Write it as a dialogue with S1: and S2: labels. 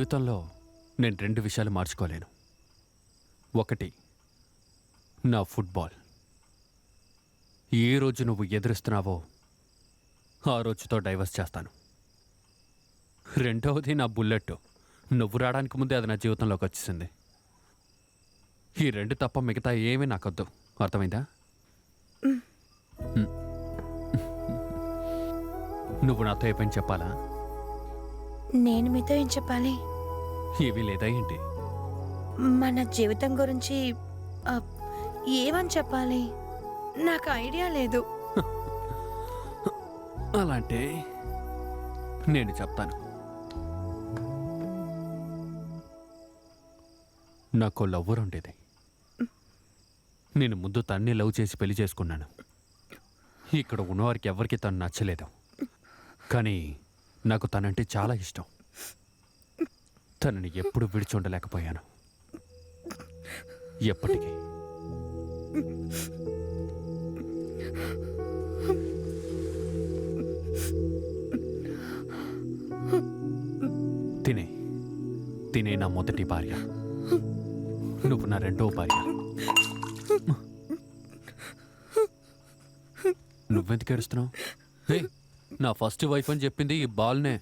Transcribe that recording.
S1: జీవితంలో నేను రెండు విషయాలు మార్చుకోలేను. ఒకటి నా ఫుట్బాల్. ఏ రోజు నువ్వు ఎదురిస్తున్నావో ఆ రోజుతో డైవర్స్ చేస్తాను. రెండవది నా బుల్లెట్ నువ్వు రావడానికి ముందే అది నా జీవితంలోకి వచ్చేసింది. ఈ రెండు తప్ప మిగతా ఏమీ నాకొద్దు. అర్థమైందా. నువ్వు నాతో ఏ పని చెప్పాలా?
S2: నేను మీతో ఏం చెప్పాలి?
S1: ఏమీ లేదా ఏంటి?
S2: మన జీవితం గురించి ఆ, ఏమని చెప్పాలి? నాకు ఐడియా లేదు.
S1: అలాంటే నేను చెప్తాను. నాకు లవ్వర్ ఉండేది. నేను ముందు తన్ని లవ్ చేసి పెళ్ళి చేసుకున్నాను. ఇక్కడ ఉన్నవారికి ఎవరికి తను నచ్చలేదు. కానీ నాకు తనంటే చాలా ఇష్టం. తనని ఎప్పుడు విడిచి ఉండలేకపోయాను. ఎప్పటికీ. తినే తినే నా మొదటి భార్య. నువ్వు నా రెండో భార్య. నువ్వెందుకు ఏడుస్తున్నావు? నా ఫస్ట్ వైఫ్ అని చెప్పింది ఈ బాల్నే.